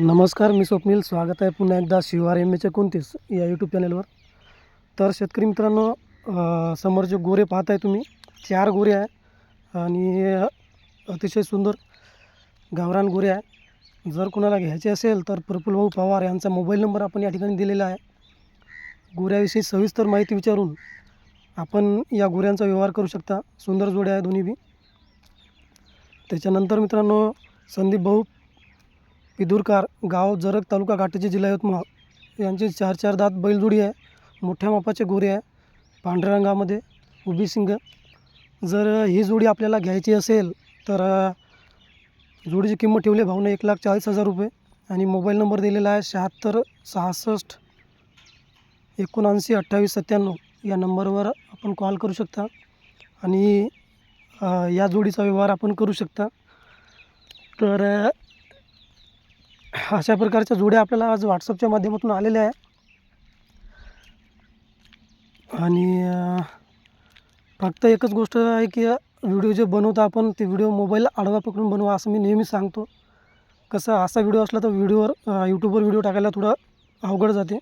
नमस्कार मी स्वप्नील. स्वागत आहे पुन्हा एकदा शिवार एम एच कोणतीस या यूट्यूब चॅनलवर तर शेतकरी मित्रांनो समोर जे गोरे पाहत आहे तुम्ही चार गोरे आहे आणि अतिशय सुंदर गावरान गोरे आहे. जर कोणाला घ्यायचे असेल तर प्रफुलभाऊ पवार यांचा मोबाईल नंबर आपण या ठिकाणी दिलेला आहे. गोऱ्याविषयी सविस्तर माहिती विचारून आपण या गोऱ्यांचा व्यवहार करू शकता. सुंदर जोड्या आहे दोन्ही बी. त्याच्यानंतर मित्रांनो संदीप भाऊ पिदुरकार गाव जरग तालुका घाटाचे जिल्हा यवतमाळ. यांचे चार चार दात बैलजोडी आहे मोठ्या मापाचे गोरे आहे. पांढऱ्या रंगामध्ये उभी सिंग जर ही जोडी आपल्याला घ्यायची असेल तर जोडीची किंमत ठेवली आहे भाऊने एक लाख चाळीस हजार रुपये आणि मोबाईल नंबर दिलेला आहे शहात्तर सहासष्ट एकोणऐंशी अठ्ठावीस सत्त्याण्णव. या नंबरवर आपण कॉल करू शकता आणि या जोडीचा व्यवहार आपण करू शकता. तर अशा प्रकारच्या जोड्या आपल्याला आज व्हॉट्सअपच्या माध्यमातून आलेल्या आहे आणि फक्त एकच गोष्ट आहे की व्हिडिओ जे बनवतो आपण ते व्हिडिओ मोबाईल आडवा पकडून बनवा असं मी नेहमी सांगतो. कसं असा व्हिडिओ असला तर व्हिडिओवर यूट्यूबवर व्हिडिओ टाकायला थोडं अवघड जाते.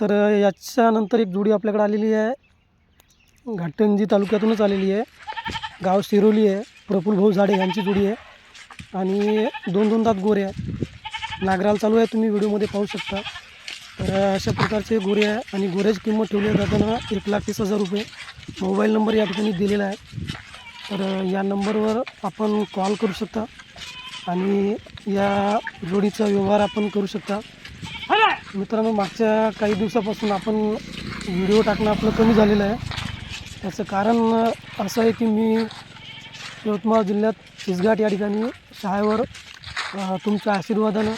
तर याच्यानंतर एक जोडी आपल्याकडे आलेली आहे. घाटंजी तालुक्यातूनच आलेली आहे. गाव शिरोली आहे. प्रफुल भाऊ झाडे यांची जोडी आहे. आणि दोन दोन दात गोरे आहेत. नागराल चालू आहे तुम्ही व्हिडिओमध्ये पाहू शकता. तर अशा प्रकारचे गोरे आहे आणि गोऱ्याची किंमत ठेवली जाताना एक लाख तीस हजार रुपये. मोबाईल नंबर या ठिकाणी दिलेला आहे. तर या नंबरवर आपण कॉल करू शकता आणि या जोडीचा व्यवहार आपण करू शकता. मित्रांनो मागच्या काही दिवसापासून आपण व्हिडिओ टाकणं आपलं कमी झालेलं आहे. त्याचं कारण असं आहे की मी यवतमाळ जिल्ह्यात चिसघाट या ठिकाणी शाळेवर तुमच्या आशीर्वादानं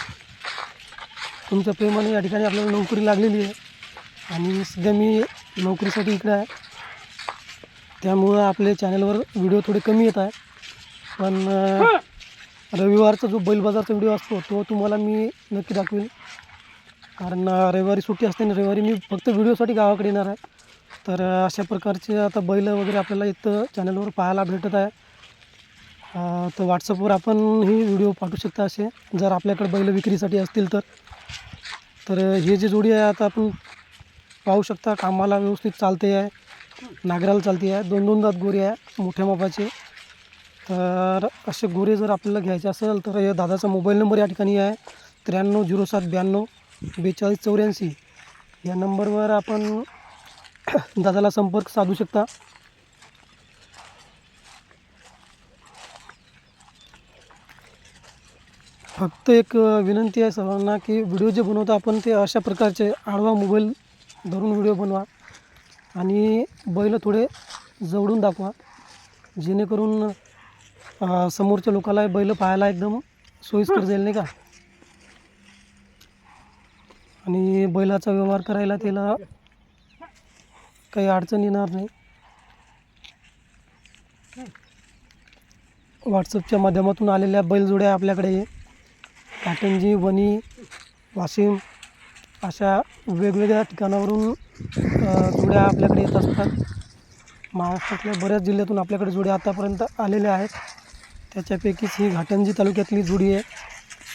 तुमच्या प्रेमाने या ठिकाणी आपल्याला नोकरी लागलेली आहे. आणि सध्या मी नोकरीसाठी इकडे आहे. त्यामुळं आपले चॅनलवर व्हिडिओ थोडे कमी येत आहे पण रविवारचा जो बैल बाजारचा व्हिडिओ असतो तो तुम्हाला मी नक्की दाखवेल कारण रविवारी सुट्टी असते आणि रविवारी मी फक्त व्हिडिओसाठी गावाकडे येणार आहे. तर अशा प्रकारचे आता बैल वगैरे आपल्याला इथं चॅनलवर पाहायला भेटत आहे. तर व्हॉट्सअपवर आपण ही व्हिडिओ पाठवू शकता असे. जर आपल्याकडे बैल विक्रीसाठी असतील तर. तर हे जे जोडी आहे आता आपण पाहू शकता कामाला व्यवस्थित चालते आहे. नागराला चालते आहे. दोन दोन दात गोरे आहे मोठ्या मापाचे. तर असे गोरे जर आपल्याला घ्यायचे असेल तर या दादाचा मोबाईल नंबर या ठिकाणी आहे. त्र्याण्णव झिरो सात ब्याण्णव बेचाळीस चौऱ्याऐंशी. या नंबरवर आपण दादाला संपर्क साधू शकता. फक्त एक विनंती आहे सर्वांना की व्हिडिओ जे बनवतो आपण ते अशा प्रकारचे आडवा मोबाईल धरून व्हिडिओ बनवा आणि बैल थोडे जवळून दाखवा. जेणेकरून समोरच्या लोकाला बैल पाहायला एकदम सोयीस्कर जाईल नाही का? आणि बैलाचा व्यवहार करायला त्याला काही अडचण येणार नाही. व्हॉट्सअपच्या माध्यमातून आलेल्या बैलजोड्या आपल्याकडे काटंजी वणी वाशिम अशा वेगवेगळ्या ठिकाणावरून जुड्या जोड्या आपल्याकडे येत असतात. महाराष्ट्रातल्या बऱ्याच जिल्ह्यातून आपल्याकडे जोड्या आतापर्यंत आलेल्या आहेत. त्याच्यापैकीच ही घाटंजी तालुक्यातली जोडी आहे.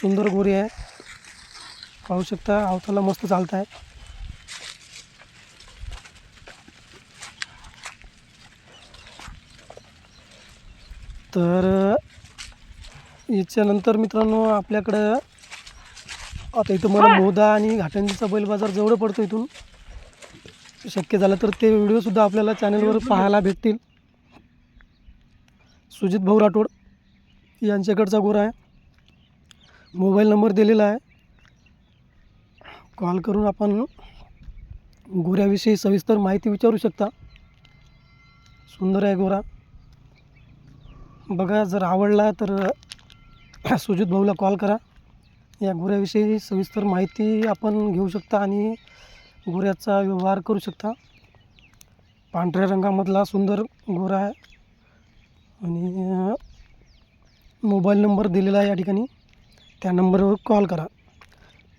सुंदर गोरी आहे. पाहू शकता अवताला मस्त चालत आहे तर याच्यानंतर मित्रांनो आपल्याकडं आता इथं मला मोदा आणि घाटंजीचा बैल बाजार जवळ पडतो इथून शक्य झालं तर ते व्हिडिओसुद्धा आपल्याला चॅनलवर पाहायला भेटतील. सुजित भाऊ राठोड यांच्याकडचा गोरा आहे. मोबाईल नंबर दिलेला आहे. कॉल करून आपण गोऱ्याविषयी सविस्तर माहिती विचारू शकता. सुंदर आहे गोरा. बघा जर आवडला तर सुजित भाऊला कॉल करा. या गोऱ्याविषयी सविस्तर माहिती आपण घेऊ शकता आणि गोऱ्याचा व्यवहार करू शकता. पांढऱ्या रंगामधला सुंदर गोरा आहे. आणि मोबाईल नंबर दिलेला आहे या ठिकाणी. त्या नंबरवर कॉल करा.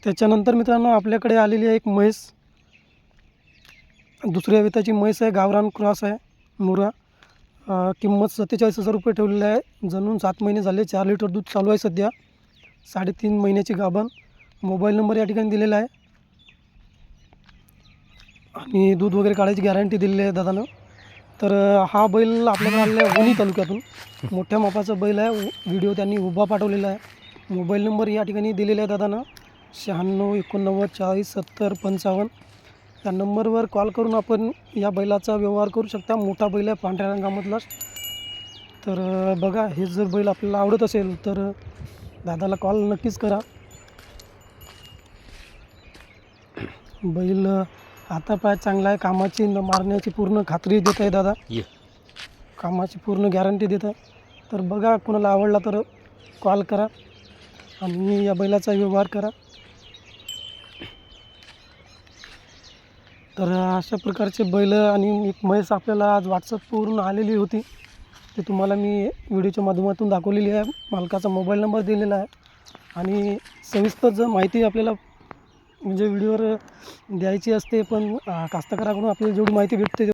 त्याच्यानंतर मित्रांनो आपल्याकडे आलेली आहे एक म्हैस. दुसऱ्या वेताची म्हैस आहे. गावरान क्रॉस आहे. मुरा. किंमत सत्तेचाळीस हजार रुपये ठेवलेली आहे. जणून सात महिने झाले चार लिटर दूध चालू आहे सध्या. साडेतीन महिन्याची गाभण. मोबाईल नंबर या ठिकाणी दिलेला आहे. आणि दूध वगैरे काढायची गॅरंटी दिलेली आहे दादानं. तर हा बैल आपल्याकडे आलेला आहे वणी तालुक्यातून. मोठ्या मापाचा बैल आहे. व्हिडिओ त्यांनी उभा पाठवलेला आहे. मोबाईल नंबर या ठिकाणी दिलेला आहे दादानं. शहाण्णव एकोणनव्वद चाळीस सत्तर पंचावन्न. या नंबरवर कॉल करून आपण या बैलाचा व्यवहार करू शकता. मोठा बैल आहे पांढऱ्या रंगामधलाच तर बघा हे जर बैल आपल्याला आवडत असेल तर दादाला कॉल नक्कीच करा. बैल अं, हातापाय चांगला आहे. कामाची न मारण्याची पूर्ण खात्री देत आहे दादा. ये. कामाची पूर्ण गॅरंटी देत आहे. तर बघा कोणाला आवडला तर कॉल करा. आणि या बैलाचा व्यवहार करा. तर अशा प्रकारचे बैल आणि एक म्हैस आपल्याला आज व्हॉट्सअपवरून आलेली होती. ते तुम्हाला मी व्हिडिओच्या माध्यमातून दाखवलेली आहे. मालकाचा मोबाईल नंबर दिलेला आहे. आणि सविस्तर जर माहिती आपल्याला म्हणजे व्हिडिओवर द्यायची असते पण कास्तकाराकडून आपल्याला जेवढी माहिती भेटते